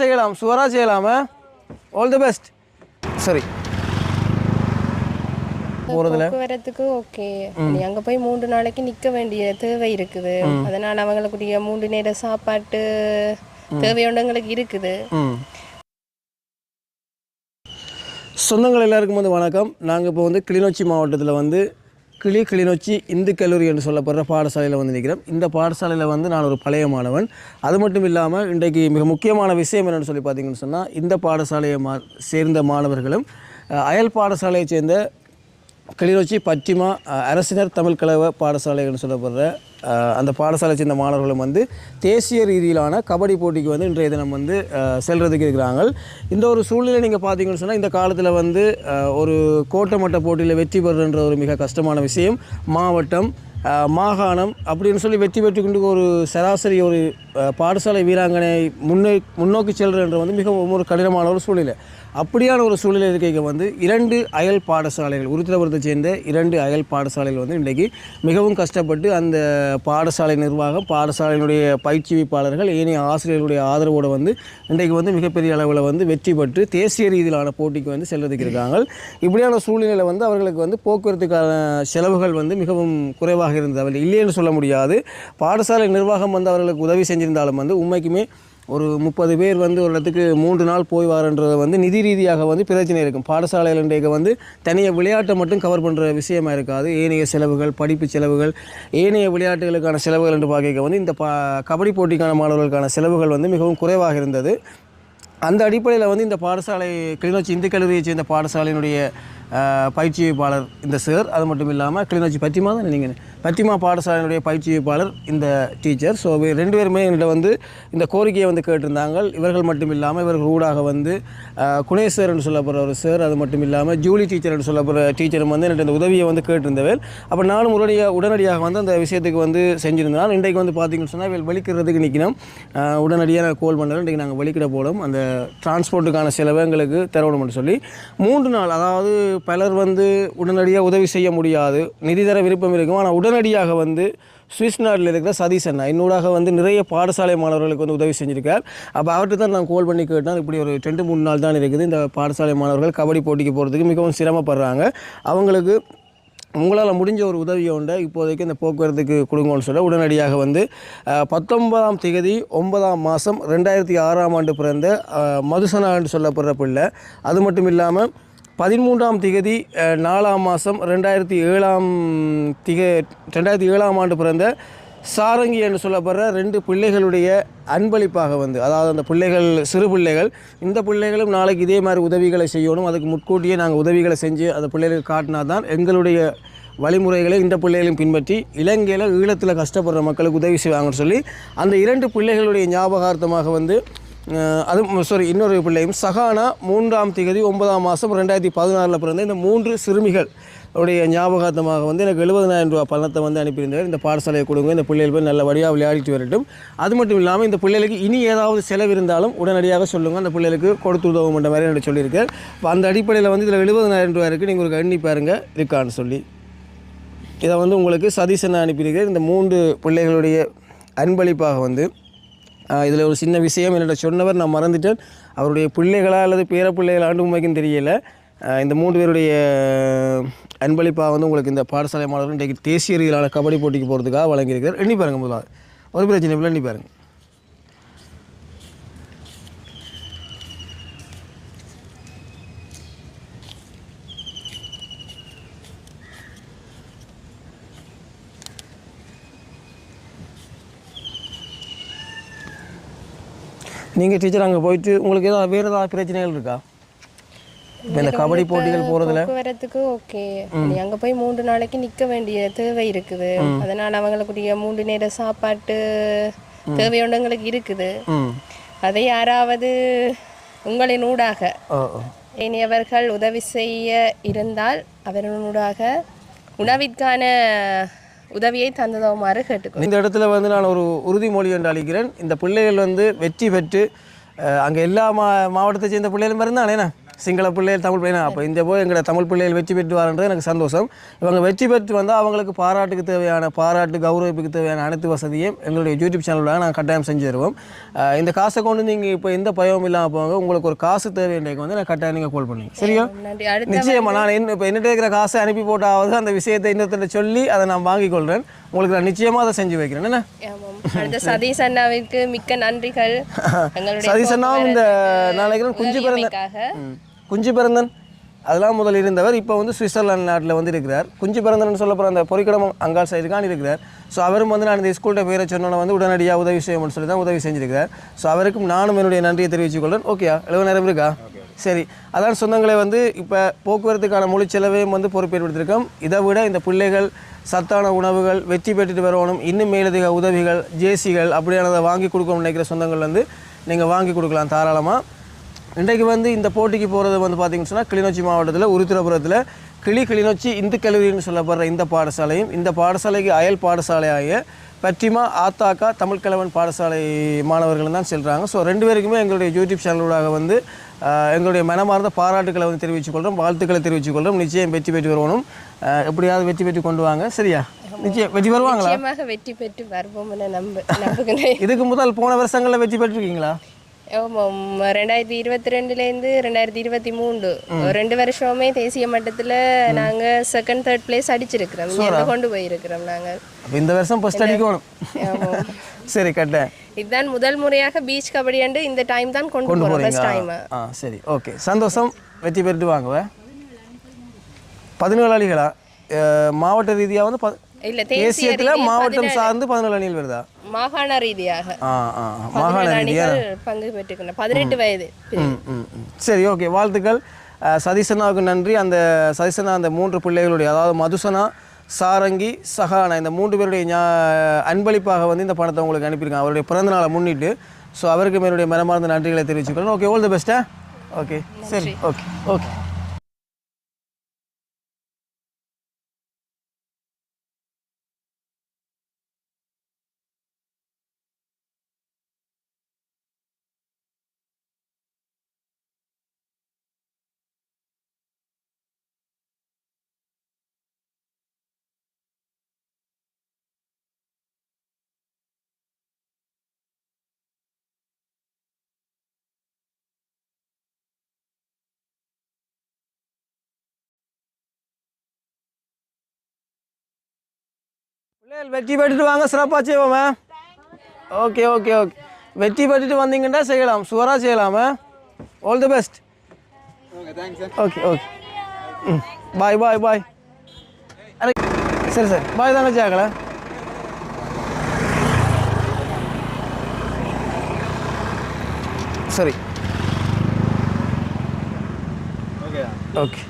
செய்யலாம் சுவராக செய்யலாமா ஆல் தி பெஸ்ட் சரி. போகிறதுல போக்குவரத்துக்கு ஓகே. அங்க போய் மூன்று நாளைக்கு நிக்க வேண்டிய தேவை இருக்குது. அதனால அவங்களுக்குரிய மூன்று நேர சாப்பாட்டு தேவையுண்டங்களுக்கு இருக்குது. சொந்தங்கள் எல்லாருக்கும் வந்து வணக்கம். நாங்கள் இப்போ வந்து கிளிநொச்சி மாவட்டத்தில் வந்து கிளி கிளிநொச்சி இந்து கல்லூரி என்று சொல்லப்படுற பாடசாலையில் வந்து நிற்கிறேன் இந்த பாடசாலையில் வந்து நான் ஒரு பழைய மாணவன். அது மட்டும் இல்லாமல் இன்றைக்கு மிக முக்கியமான விஷயம் என்னென்னு சொல்லி பார்த்தீங்கன்னு சொன்னால் இந்த பாடசாலையை மா சேர்ந்த மாணவர்களும் அயல் பாடசாலையை சேர்ந்த கிளிநொச்சி பச்சிமா அரசினர் தமிழ் கலவ பாடசாலைன்னு சொல்லப்படுற அந்த பாடசாலை சேர்ந்த மாணவர்களும் வந்து தேசிய ரீதியிலான கபடி போட்டிக்கு வந்து இன்றைய தினம் வந்து செல்கிறதுக்கு இருக்கிறாங்க. இந்த ஒரு சூழ்நிலை நீங்கள் பார்த்தீங்கன்னு சொன்னால் இந்த காலத்தில் வந்து ஒரு கோட்டை மட்ட போட்டியில் வெற்றி பெறுன்ற ஒரு மிக கஷ்டமான விஷயம். மாவட்டம் மாகாணம் அப்படின்னு சொல்லி வெற்றி பெற்று கொண்டு ஒரு சராசரி ஒரு பாடசாலை வீராங்கனை முன்னே முன்னோக்கி செல்றன்ற வந்து மிகவும் ஒரு கடினமான ஒரு சூழ்நிலை. அப்படியான ஒரு சூழ்நிலை இருக்கைக்கு வந்து இரண்டு அயல் பாடசாலைகள் உருத்திரபுரத்தை சேர்ந்த இரண்டு அயல் பாடசாலைகள் வந்து இன்றைக்கு மிகவும் கஷ்டப்பட்டு அந்த பாடசாலை நிர்வாகம் பாடசாலையினுடைய பயிற்சிவிப்பாளர்கள் ஏனைய ஆசிரியர்களுடைய ஆதரவோடு வந்து இன்றைக்கு வந்து மிகப்பெரிய அளவில் வந்து வெற்றி பெற்று தேசிய ரீதியிலான போட்டிக்கு வந்து செல்றதுக்கு இருக்காங்க. இப்படியான சூழ்நிலையில் வந்து அவர்களுக்கு வந்து போக்குவரத்துக்கான செலவுகள் வந்து மிகவும் குறைவாக இருந்தது அவர்கள் இல்லைன்னு சொல்ல முடியாது. பாடசாலை நிர்வாகம் வந்து அவர்களுக்கு உதவி செஞ்சிருந்தாலும் வந்து உண்மைக்குமே ஒரு முப்பது பேர் வந்து ஒரு இடத்துக்கு மூன்று நாள் போய் வரன்றது வந்து நிதி ரீதியாக வந்து பிரச்சனை இருக்கும். பாடசாலையில் இன்றைக்கு வந்து தனியாக விளையாட்டை மட்டும் கவர் பண்ணுற விஷயமா இருக்காது. ஏனைய செலவுகள் படிப்பு செலவுகள் ஏனைய விளையாட்டுகளுக்கான செலவுகள் என்று பார்க்க வந்து இந்த பா கபடி போட்டிக்கான மாணவர்களுக்கான செலவுகள் வந்து மிகவும் குறைவாக இருந்தது. அந்த அடிப்படையில் வந்து இந்த பாடசாலை கிளிநொச்சி இந்து கல்லூரியை சேர்ந்த பாடசாலையினுடைய பயிற்சியாளர் இந்த சார் அது மட்டும் இல்லாமல் கிளிநொச்சி பற்றி தான் நீங்கள் பத்திமா பாடசாலையினுடைய பயிற்சியமைப்பாளர் இந்த டீச்சர். ஸோ ரெண்டு பேருமே என்கிட்ட வந்து இந்த கோரிக்கையை வந்து கேட்டிருந்தாங்க. இவர்கள் மட்டும் இல்லாமல் இவர்கள் ஊடாக வந்து அஹ், சார் என்று சொல்லப்படுற ஒரு சார் அது மட்டும் இல்லாமல் ஜூலி டீச்சர் என்று சொல்லப்படுற டீச்சரும் வந்து என்கிட்ட இந்த உதவியை வந்து கேட்டிருந்தவர். அப்போ நானும் உடனடியாக உடனடியாக வந்து அந்த விஷயத்துக்கு வந்து செஞ்சுருந்தால் இன்றைக்கு வந்து பார்த்தீங்கன்னு சொன்னால் இவள் வலிக்கிறதுக்கு நிற்கணும். உடனடியாக நான் கோல் பண்ணல இன்றைக்கு நாங்கள் வலிக்கிட போகிறோம் அந்த டிரான்ஸ்போர்ட்டுக்கான செலவு எங்களுக்கு தரணும்னு சொல்லி. மூன்று நாள் அதாவது பலர் வந்து உடனடியாக உதவி செய்ய முடியாது. நிதி தர விருப்பம் இருக்கும். ஆனால் உடனடியாக வந்து சுவிஸ் நாட்டில் இருக்கிற சதீஷ் அண்ணா என்னோடாக வந்து நிறைய பாடசாலை மாணவர்களுக்கு வந்து உதவி செஞ்சுருக்கார். அப்போ அவர்கிட்ட தான் நான் கால் பண்ணி கேட்டேன். இப்படி ஒரு ரெண்டு மூணு நாள் தான் இருக்குது இந்த பாடசாலை மாணவர்கள் கபடி போட்டிக்கு போகிறதுக்கு மிகவும் சிரமப்படுறாங்க. அவங்களுக்கு உங்களால் முடிஞ்ச ஒரு உதவியை உண்டு. இப்போதைக்கு இந்த போக்குவரத்துக்கு கொடுங்கன்னு சொல்ல உடனடியாக வந்து பத்தொன்பதாம் திகதி ஒன்பதாம் மாதம் ரெண்டாயிரத்தி ஆறாம் ஆண்டு பிறந்த மதுசனா என்று சொல்லப்படுற பிள்ளை. அது மட்டும் இல்லாமல் பதிமூன்றாம் திகதி நாலாம் மாதம் ரெண்டாயிரத்தி ஏழாம் திக ரெண்டாயிரத்தி ஏழாம் ஆண்டு பிறந்த சாரங்கி என்று சொல்லப்படுற ரெண்டு பிள்ளைகளுடைய அன்பளிப்பாக வந்து அதாவது அந்த பிள்ளைகள் சிறு பிள்ளைகள் இந்த பிள்ளைகளும் நாளைக்கு இதே மாதிரி உதவிகளை செய்யணும். அதுக்கு முன்கூட்டியே நாங்கள் உதவிகளை செஞ்சு அந்த பிள்ளைகளுக்கு காட்டினா தான் எங்களுடைய வழிமுறைகளை இந்த பிள்ளைகளையும் பின்பற்றி இலங்கையில் ஈழத்தில் கஷ்டப்படுற மக்களுக்கு உதவி செய்வாங்கன்னு சொல்லி அந்த இரண்டு பிள்ளைகளுடைய ஞாபகார்த்தமாக வந்து அது சாரி இன்னொரு பிள்ளையும். சகானா மூன்றாம் திகதி ஒன்பதாம் மாதம் ரெண்டாயிரத்தி பதினாறில் பிறந்த இந்த மூன்று சிறுமிகள் அவருடைய ஞாபகார்த்தமாக வந்து எனக்கு எழுபதனாயிரம் ரூபா பணத்தை வந்து அனுப்பியிருந்தார். இந்த பாடசாலையை கொடுங்க இந்த பிள்ளைகள் போய் நல்லபடியாக விளையாடிட்டு வரட்டும். அது மட்டும் இல்லாமல் இந்த பிள்ளைகளுக்கு இனி ஏதாவது செலவு இருந்தாலும் உடனடியாக சொல்லுங்கள் அந்த பிள்ளைகளுக்கு கொடுத்து உதவுன்ற மாதிரி எனக்கு சொல்லியிருக்கேன். அந்த அடிப்படையில் வந்து இதில் எழுபதனாயிரம் ரூபா இருக்குது நீங்கள் ஒரு எண்ணி பாருங்க இருக்கான்னு சொல்லி. இதை வந்து உங்களுக்கு சதீசனை அனுப்பியிருக்கிறேன் இந்த மூன்று பிள்ளைகளுடைய அன்பளிப்பாக வந்து இதில் ஒரு சின்ன விஷயம் என்னோட சொன்னவர் நான் மறந்துட்டேன். அவருடைய பிள்ளைகளா அல்லது பேர பிள்ளைகளாண்டு உண்மைக்கும் தெரியல. இந்த மூன்று பேருடைய அன்பளிப்பாக வந்து உங்களுக்கு இந்த பாடசாலை மாணவர்கள் இன்றைக்கு தேசிய ரீதியிலான கபடி போட்டிக்கு போகிறதுக்காக வழங்கியிருக்கிறார். எண்ணி பாருங்க முதலாவது. ஒரு பிரச்சனை இல்லை எண்ணி பாருங்கள் நீங்கள் டீச்சர் அங்கே போயிட்டு உங்களுக்கு ஏதாவது வேறு ஏதாவது பிரச்சனைகள் இருக்கா? இந்த கபடி போட்டிகள் போகிறதுல போக்குவரத்துக்கு ஓகே அங்க போய் மூன்று நாளைக்கு நிக்க வேண்டிய தேவை இருக்குது. அதனால அவங்களுக்குரிய மூன்று நேர சாப்பாட்டு தேவையுண்டங்களுக்கு இருக்குது. ம். அதை யாராவது உங்களின் ஊடாக இனியவர்கள் உதவி செய்ய இருந்தால் அவர்களூடாக உணவிற்கான உதவியை தந்ததவுமாறு கேட்டுக்கொள் இந்த இடத்துல வந்து நான் ஒரு உறுதிமொழி என்று அளிக்கிறேன். இந்த பிள்ளைகள் வந்து வெற்றி பெற்று அங்கே எல்லா மா மாவட்டத்தை சேர்ந்த பிள்ளைகளும் இருந்தானேண்ணா சிங்கள பிள்ளைகள் தமிழ் பிள்ளைகள் அப்போ இந்த போய் எங்களோட தமிழ் பிள்ளைகள் வெற்றி பெற்று வரன்றது எனக்கு சந்தோஷம். இவங்க வெற்றி பெற்று வந்தால் அவங்களுக்கு பாராட்டுக்கு தேவையான பாராட்டு கௌரவிப்புக்கு தேவையான அனைத்து வசதியும் எங்களுடைய யூடியூப் சேனலில் நாங்கள் கட்டாயம் செஞ்சு தருவோம். இந்த காசை கொண்டு நீங்கள் இப்போ எந்த பயமும் இல்லாமல் போங்க. உங்களுக்கு ஒரு காசு தேவைன்றதுக்கு வந்து நான் கட்டாயம் நீங்கள் கால் பண்ணுங்க சரியா? நன்றி. அடுத்த நிச்சயமா நான் என்ன இப்போ என்னிட்ட இருக்கிற காசை அனுப்பி போட்டாவது அந்த விஷயத்தை இன்னொருத்தர் சொல்லி அதை நான் வாங்கிக் கொள்கிறேன் உங்களுக்கு நான் நிச்சயமாக அதை செஞ்சு வைக்கிறேன். என்ன. அடுத்த சதீஷ் அண்ணாவிற்கு மிக்க நன்றிகள். எங்களுடைய சதீசனாவும் இந்த நாளைக்கு குஞ்சு பிறந்த குஞ்சு பிறந்தன் அதெல்லாம் முதல் இருந்தவர் இப்போ வந்து சுவிட்சர்லாந்து நாட்டில் வந்து இருக்கிறார். குஞ்சு பிறந்தன் சொல்ல போகிற அந்த பொறிக்கடம் அங்கால் சைடுக்கான் இருக்கிறார். ஸோ அவரும் வந்து நான் இந்த ஸ்கூல்கிட்ட பேரை சொன்னோன்னே வந்து உடனடியாக உதவி செய்யணும்னு சொல்லி தான் உதவி செஞ்சிருக்கிறார். ஸோ அவருக்கும் நானும் என்னுடைய நன்றியை தெரிவித்துக்கொள்கிறேன் ஓகேயா எவ்வளோ நேரம் இருக்கா? சரி. அதான் சொந்தங்களை வந்து இப்போ போக்குவரத்துக்கான முழு செலவையும் வந்து பொறுப்பேற்படுத்திருக்கோம் இதை விட இந்த பிள்ளைகள் சத்தான உணவுகள் வெற்றி பெற்றுட்டு வரணும் இன்னும் மேலதிக உதவிகள் ஜேசிகள் அப்படியானதை வாங்கி கொடுக்கணும்னு நினைக்கிற சொந்தங்கள் வந்து நீங்கள் வாங்கி கொடுக்கலாம் தாராளமாக இன்றைக்கு வந்து இந்த போட்டிக்கு போகிறது வந்து பார்த்தீங்கன்னு சொன்னால் கிளிநொச்சி மாவட்டத்தில் உருத்திரபுரத்தில் கிளி கிளிநொச்சி இந்து கல்லூரின்னு சொல்லப்படுற இந்த பாடசாலையும் இந்த பாடசாலைக்கு அயல் பாடசாலையாகிய பற்றிமா ஆத்தாக்கா தமிழ் கலவன் பாடசாலை மாணவர்கள் தான் செல்கிறாங்க ஸோ ரெண்டு பேருக்குமே எங்களுடைய யூடியூப் சேனலூடாக வந்து எங்களுடைய மனமார்ந்த பாராட்டுக்களை வந்து தெரிவித்துக் கொள்கிறோம் வாழ்த்துக்களை தெரிவித்துக் கொள்கிறோம் நிச்சயம் வெற்றி பெற்று வருவணும் ஆஹ், எப்படியாவது வெற்றி பெற்று கொண்டு வாங்க. சரியா? நிச்சயம் வெற்றி வருவாங்களா? நிச்சயமாக வெற்றி பெற்று வருவோம் நம்ப இதுக்கு முதல் போன வருஷங்களில் வெற்றி பெற்றிருக்கீங்களா? ரெண்டாயிரத்தி இருபத்தி ரெண்டுலேருந்து ரெண்டாயிரத்தி இருபத்தி மூணு ரெண்டு வருஷமே தேசிய மட்டத்தில் நாங்கள் செகண்ட் தேர்ட் பிளேஸ் அடிச்சிருக்கிறோம். இங்கேருந்து கொண்டு போயிருக்கிறோம் நாங்கள் இந்த வருஷம் ஃபஸ்ட் அடிக்கணும். சரி கட்டேன் இதுதான் முதல் முறையாக பீச் கபடி அண்டு இந்த டைம் தான் கொண்டு போகிறோம் டைம் ஆ. சரி. ஓகே சந்தோஷம். வெற்றி பெற்று வாங்குவேன் பதினேழு அணிகளா? மாவட்ட ரீதியாக வந்து இல்லை தேசிய தேசியத்தில் மாவட்டம் சார்ந்து பதினேழு அணிகள் வருதா? மாகாண ரீதியாக. மாகாண ரீதியாக பங்கு பெற்றுக்கணும் பதினெட்டு வயது. சரி ஓகே. வாழ்த்துக்கள். சதீசனாவுக்கு நன்றி. அந்த சதீசனா அந்த மூன்று பிள்ளைகளுடைய அதாவது மதுசனா சாரங்கி சஹானா இந்த மூன்று பேருடைய அன்பளிப்பாக வந்து இந்த பணத்தை உங்களுக்கு அனுப்பியிருக்காங்க. அவருடைய பிறந்த நாளை முன்னிட்டு. ஸோ அவருக்கு என்னுடைய மனமார்ந்த நன்றிகளை தெரிவிச்சுக்கிறேன். ஓகே ஆல் தி பெஸ்ட்டா ஓகே சரி. ஓகே ஓகே பிள்ளைகள் வெற்றி பெற்றுட்டு வாங்க சிறப்பாக செய்வோமே. ஓகே ஓகே ஓகே வெற்றி பெற்றுட்டு வந்தீங்கன்னா செய்யலாம். சுவராக செய்யலாமா all the best okay okay ம். பாய் பாய் பாய் சரி சரி. பாய் தாங்க ஜாக்கல சரி ஓகே